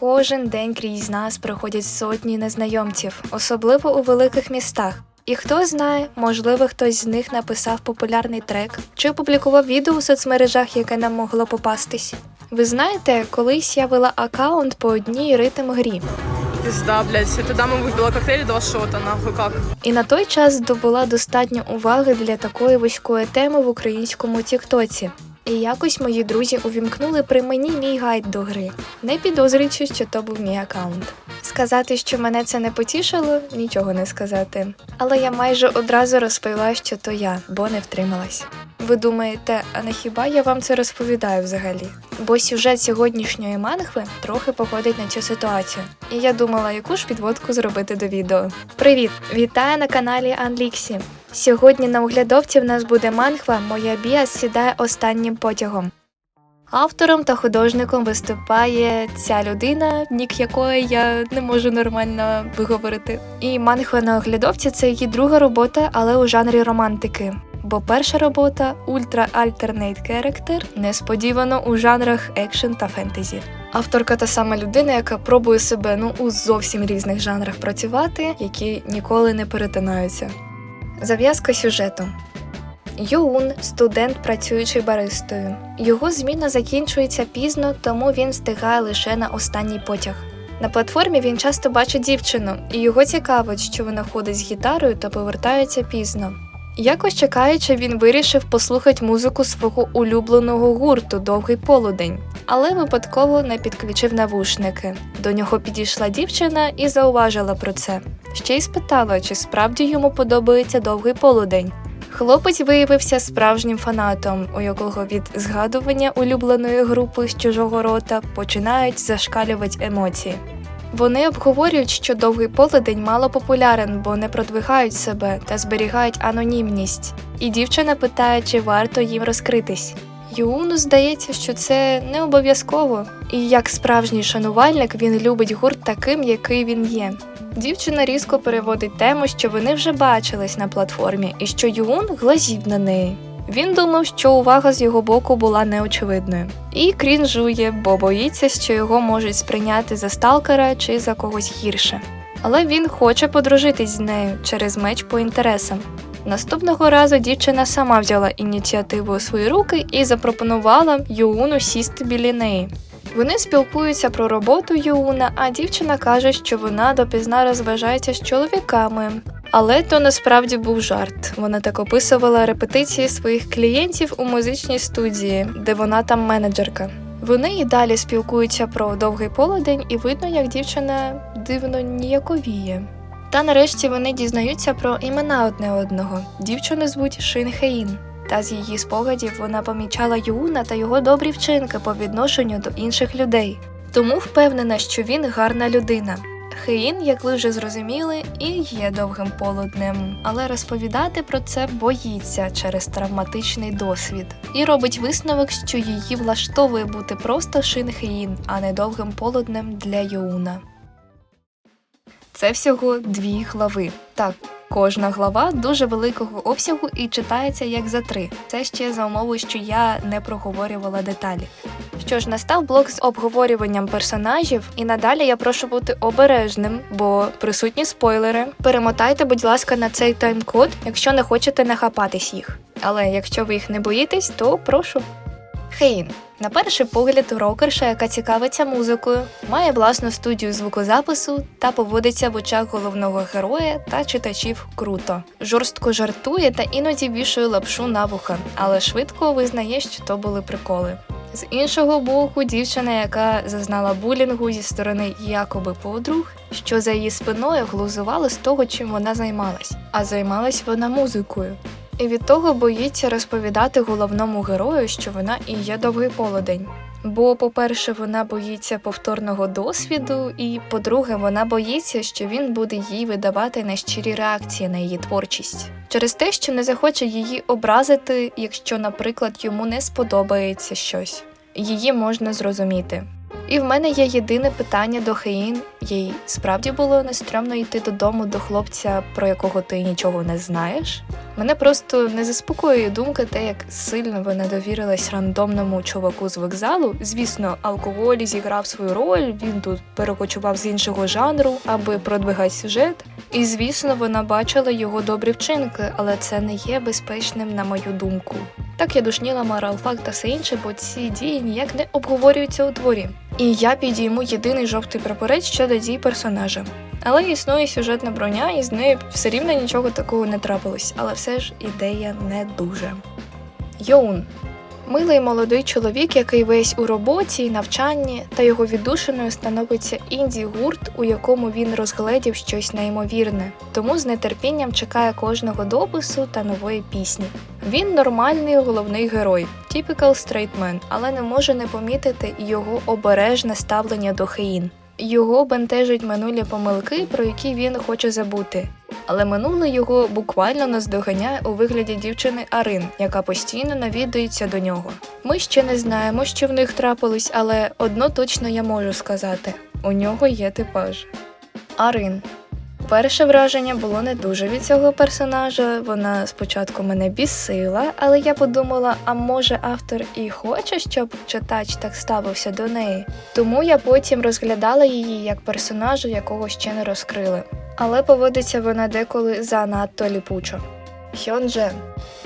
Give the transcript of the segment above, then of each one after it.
Кожен день крізь нас проходять сотні незнайомців, особливо у великих містах. І хто знає, можливо, хтось з них написав популярний трек чи опублікував відео у соцмережах, яке нам могло попастись. Ви знаєте, колись я вела аккаунт по одній ритм грі, Пизда, блядь. Я туда мы выпила коктейль два шота, нахуй как. і на той час здобула достатньо уваги для такої вузької теми в українському Тіктоці. І якось мої друзі увімкнули при мені мій гайд до гри, не підозрюючи, що то був мій аккаунт. Сказати, що мене це не потішило, нічого не сказати. Але я майже одразу розповіла, що то я, бо не втрималась. Ви думаєте, а не хіба я вам це розповідаю взагалі? Бо сюжет сьогоднішньої мангви трохи походить на цю ситуацію. І я думала, яку ж підводку зробити до відео. Привіт! Вітаю на каналі Анліксі. Сьогодні на оглядовці в нас буде мангва Моя Біа сідає останнім потягом. Автором та художником виступає ця людина, нік якої я не можу нормально виговорити. І мангва на оглядовці це її друга робота, але у жанрі романтики. Бо перша робота Ультра Альтернейт Character несподівано у жанрах екшен та фентезі. Авторка та сама людина, яка пробує себе ну у зовсім різних жанрах працювати, які ніколи не перетинаються. Зав'язка сюжету. Юун студент, працюючий баристою. Його зміна закінчується пізно, тому він встигає лише на останній потяг. На платформі він часто бачить дівчину, і його цікавить, що вона ходить з гітарою та повертається пізно. Якось чекаючи, він вирішив послухати музику свого улюбленого гурту Довгий полудень, але випадково не підключив навушники. До нього підійшла дівчина і зауважила про це. Ще й спитала, чи справді йому подобається довгий полудень. Хлопець виявився справжнім фанатом, у якого від згадування улюбленої групи з чужого рота починають зашкалювати емоції. Вони обговорюють, що довгий полудень мало популярен, бо не продвигають себе та зберігають анонімність. І дівчина питає, чи варто їм розкритись. Юуну здається, що це не обов'язково, і як справжній шанувальник він любить гурт таким, який він є. Дівчина різко переводить тему, що вони вже бачились на платформі, і що Юун глазів на неї. Він думав, що увага з його боку була неочевидною, і крінжує, бо боїться, що його можуть сприйняти за сталкера чи за когось гірше. Але він хоче подружитись з нею через меч по інтересам. Наступного разу дівчина сама взяла ініціативу у свої руки і запропонувала Юуну сісти біля неї. Вони спілкуються про роботу Юуна, а дівчина каже, що вона допізна розважається з чоловіками. Але то насправді був жарт. Вона так описувала репетиції своїх клієнтів у музичній студії, де вона там менеджерка. Вони і далі спілкуються про довгий полудень, і видно, як дівчина дивно ніяковіє. Та нарешті вони дізнаються про імена одне одного. Дівчину звуть Шин Хеїн. Та з її спогадів вона помічала Юуна та його добрі вчинки по відношенню до інших людей. Тому впевнена, що він гарна людина. Хеїн, як ви вже зрозуміли, і є довгим полуднем, але розповідати про це боїться через травматичний досвід і робить висновок, що її влаштовує бути просто Шин Хеїн, а не довгим полуднем для Юуна. Це всього дві глави. Так, кожна глава дуже великого обсягу і читається як за три. Це ще за умови, що я не проговорювала деталі. Що ж, настав блок з обговорюванням персонажів, і надалі я прошу бути обережним, бо присутні спойлери. Перемотайте, будь ласка, на цей тайм-код, якщо не хочете нахапатись їх. Але якщо ви їх не боїтесь, то прошу. Хейн. На перший погляд, рокерша, яка цікавиться музикою, має власну студію звукозапису та поводиться в очах головного героя та читачів круто. Жорстко жартує та іноді вішує лапшу на вуха, але швидко визнає, що то були приколи. З іншого боку, дівчина, яка зазнала булінгу зі сторони якоби подруг, що за її спиною глузувала з того, чим вона займалась, а займалась вона музикою. І від того боїться розповідати головному герою, що вона і є довгий полудень. Бо, по-перше, вона боїться повторного досвіду, і по-друге, вона боїться, що він буде їй видавати нещирі реакції на її творчість через те, що не захоче її образити, якщо, наприклад, йому не сподобається щось. Її можна зрозуміти. І в мене є єдине питання до Хеїн. Їй справді було нестрьомно йти додому до хлопця, про якого ти нічого не знаєш. Мене просто не заспокоює думка, те, як сильно вона довірилась рандомному чуваку з вокзалу. Звісно, алкоголь зіграв свою роль. Він тут перекочував з іншого жанру, аби продвигати сюжет. І звісно, вона бачила його добрі вчинки, але це не є безпечним на мою думку. Так я душніла морал факт та все інше, бо ці дії ніяк не обговорюються у дворі. І я підійму єдиний жовтий прапорець щодо дій персонажа. Але існує сюжетна броня, і з нею все рівно нічого такого не трапилось, але все ж ідея не дуже. Йоун милий молодий чоловік, який весь у роботі і навчанні, та його віддушиною становиться інді гурт, у якому він розгледів щось неймовірне, тому з нетерпінням чекає кожного допису та нової пісні. Він нормальний головний герой, typical straight man, але не може не помітити його обережне ставлення до Хеїн. Його бентежать минулі помилки, про які він хоче забути. Але минуле його буквально наздоганяє у вигляді дівчини Арин, яка постійно навідується до нього. Ми ще не знаємо, що в них трапилось, але одно точно я можу сказати: у нього є типаж. Арин. Перше враження було не дуже від цього персонажа. Вона спочатку мене бісила, але я подумала, а може автор і хоче, щоб читач так ставився до неї. Тому я потім розглядала її як персонажа, якого ще не розкрили. Але поводиться вона деколи занадто ліпучо. Хьонже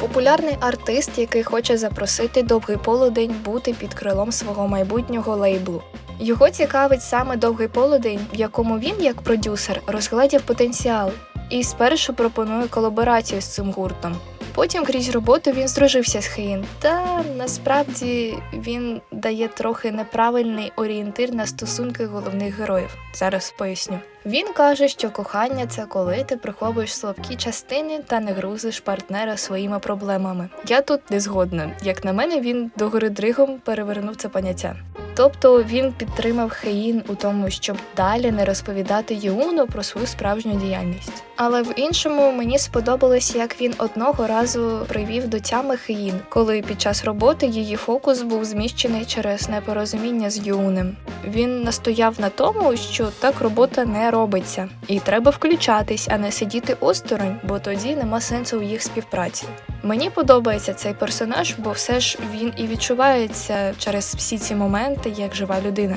популярний артист, який хоче запросити довгий полудень бути під крилом свого майбутнього лейблу. Його цікавить саме довгий полудень, в якому він, як продюсер, розгледів потенціал і спершу пропонує колаборацію з цим гуртом. Потім крізь роботу він здружився з Хеїн, та насправді він дає трохи неправильний орієнтир на стосунки головних героїв. Зараз поясню. Він каже, що кохання це коли ти приховуєш слабкі частини та не грузиш партнера своїми проблемами. Я тут не згодна. Як на мене, він догори дригом перевернув це поняття. Тобто він підтримав Хеїн у тому, щоб далі не розповідати Юну про свою справжню діяльність. Але в іншому мені сподобалось, як він одного разу привів до тями Хеїн, коли під час роботи її фокус був зміщений через непорозуміння з Юнем. Він настояв на тому, що так робота не робиться, і треба включатись, а не сидіти осторонь, бо тоді нема сенсу в їх співпраці. Мені подобається цей персонаж, бо все ж він і відчувається через всі ці моменти як жива людина.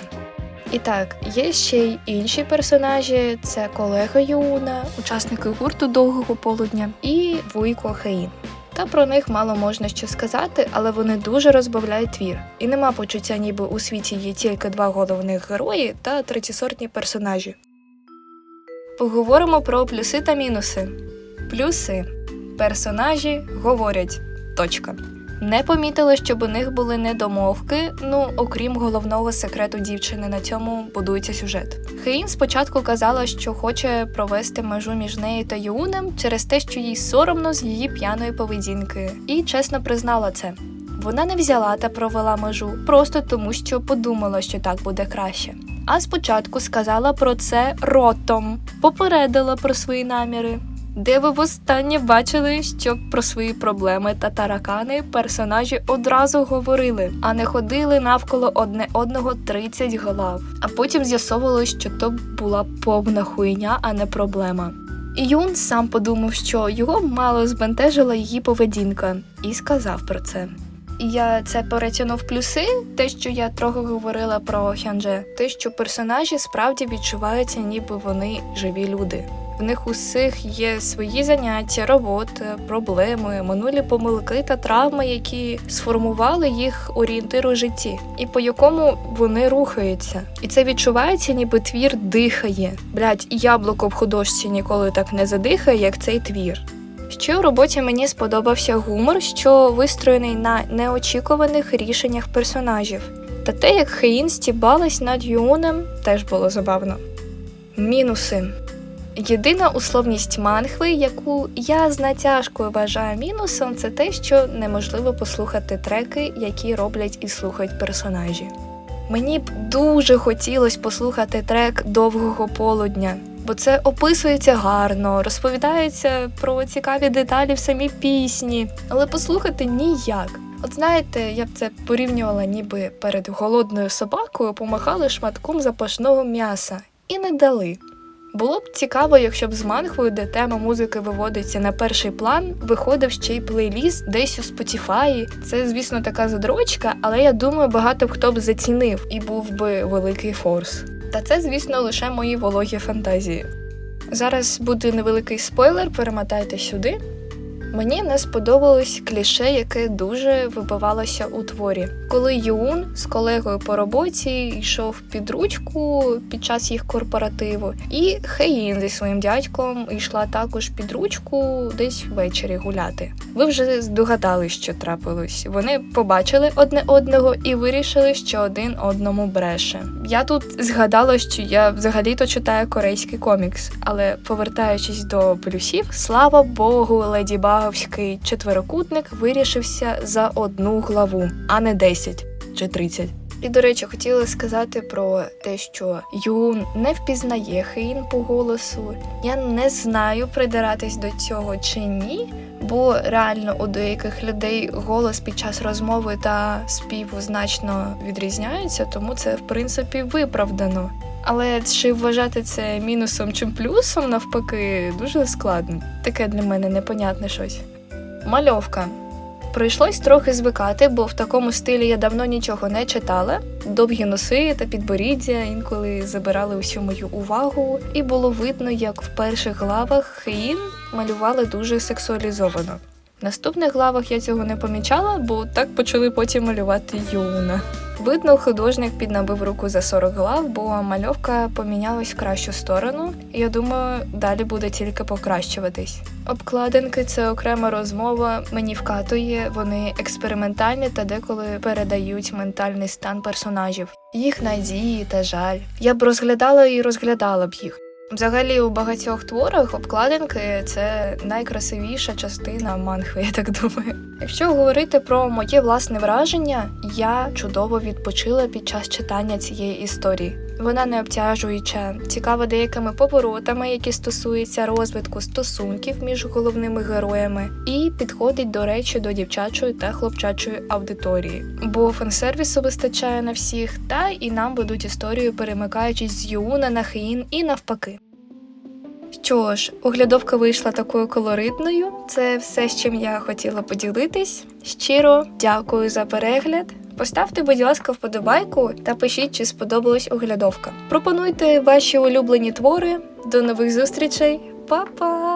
І так, є ще й інші персонажі: це колега Юна, учасники гурту довгого полудня і Вуйко Хеїн. Та про них мало можна що сказати, але вони дуже розбавляють твір. І нема почуття, ніби у світі є тільки два головних герої та третєсортні персонажі. Поговоримо про плюси та мінуси. Плюси персонажі говорять. Точка. Не помітила, щоб у них були недомовки, ну окрім головного секрету дівчини, на цьому будується сюжет. Хеїн спочатку казала, що хоче провести межу між нею та Юнем через те, що їй соромно з її п'яної поведінки, і чесно признала це. Вона не взяла та провела межу просто тому, що подумала, що так буде краще. А спочатку сказала про це ротом, попередила про свої наміри. Де ви востаннє бачили, що про свої проблеми та таракани персонажі одразу говорили, а не ходили навколо одне одного 30 голов. А потім з'ясовувалось, що то була повна хуйня, а не проблема. І Юн сам подумав, що його мало збентежила її поведінка, і сказав про це. Я це перетягнув плюси, те, що я трохи говорила про Хянже, те, що персонажі справді відчуваються, ніби вони живі люди. В них усіх є свої заняття, робота, проблеми, минулі помилки та травми, які сформували їх орієнтир у житті, і по якому вони рухаються. І це відчувається, ніби твір дихає. Блять, яблуко в художці ніколи так не задихає, як цей твір. Ще у роботі мені сподобався гумор, що вистроєний на неочікуваних рішеннях персонажів. Та те, як Хеїн стібалась над Юнем, теж було забавно. Мінуси. Єдина условність манхви, яку я з натяжкою вважаю мінусом, це те, що неможливо послухати треки, які роблять і слухають персонажі. Мені б дуже хотілося послухати трек довгого полудня, бо це описується гарно, розповідається про цікаві деталі в самій пісні, але послухати ніяк. От знаєте, я б це порівнювала, ніби перед голодною собакою помахали шматком запашного м'яса і не дали. Було б цікаво, якщо б з мангою, де тема музики виводиться на перший план, виходив ще й плейліст десь у Spotify. Це, звісно, така задрочка, але я думаю, багато хто б зацінив і був би великий форс. Та це, звісно, лише мої вологі фантазії. Зараз буде невеликий спойлер, перемотайте сюди. Мені не сподобалось кліше, яке дуже вибивалося у творі. Коли Юн з колегою по роботі йшов під ручку під час їх корпоративу, і Хеїн зі своїм дядьком йшла також під ручку десь ввечері гуляти. Ви вже здогадали, що трапилось. Вони побачили одне одного і вирішили, що один одному бреше. Я тут згадала, що я взагалі-то читаю корейський комікс, але повертаючись до плюсів, слава Богу, леді Баговський четверокутник вирішився за одну главу, а не 10 чи 30. І, до речі, хотіла сказати про те, що Юн не впізнає Хейн по голосу. Я не знаю, придиратись до цього чи ні, бо реально у деяких людей голос під час розмови та співу значно відрізняються, тому це в принципі виправдано. Але чи вважати це мінусом чи плюсом навпаки дуже складно. Таке для мене непонятне щось. Мальовка. Прийшлось трохи звикати, бо в такому стилі я давно нічого не читала. Довгі носи та підборіддя інколи забирали усю мою увагу, і було видно, як в перших главах Хеїн малювали дуже сексуалізовано. В наступних главах я цього не помічала, бо так почали потім малювати Юна. Видно, художник піднабив руку за 40 глав, бо мальовка помінялась в кращу сторону. Я думаю, далі буде тільки покращуватись. Обкладинки це окрема розмова. Мені вкатує, вони експериментальні та деколи передають ментальний стан персонажів, їх надії та жаль. Я б розглядала і розглядала б їх. Взагалі, у багатьох творах обкладинки це найкрасивіша частина манхви, я так думаю. Якщо говорити про моє власне враження, я чудово відпочила під час читання цієї історії. Вона не обтяжуюча, цікава деякими поворотами, які стосуються розвитку стосунків між головними героями, і підходить до речі до дівчачої та хлопчачої аудиторії. Бо фансервісу вистачає на всіх, та і нам ведуть історію, перемикаючись з Юна на Хеїн і навпаки. Що ж, оглядовка вийшла такою колоритною. Це все, з чим я хотіла поділитись. Щиро дякую за перегляд. Поставте, будь ласка, вподобайку та пишіть, чи сподобалась оглядовка. Пропонуйте ваші улюблені твори. До нових зустрічей, Па-па!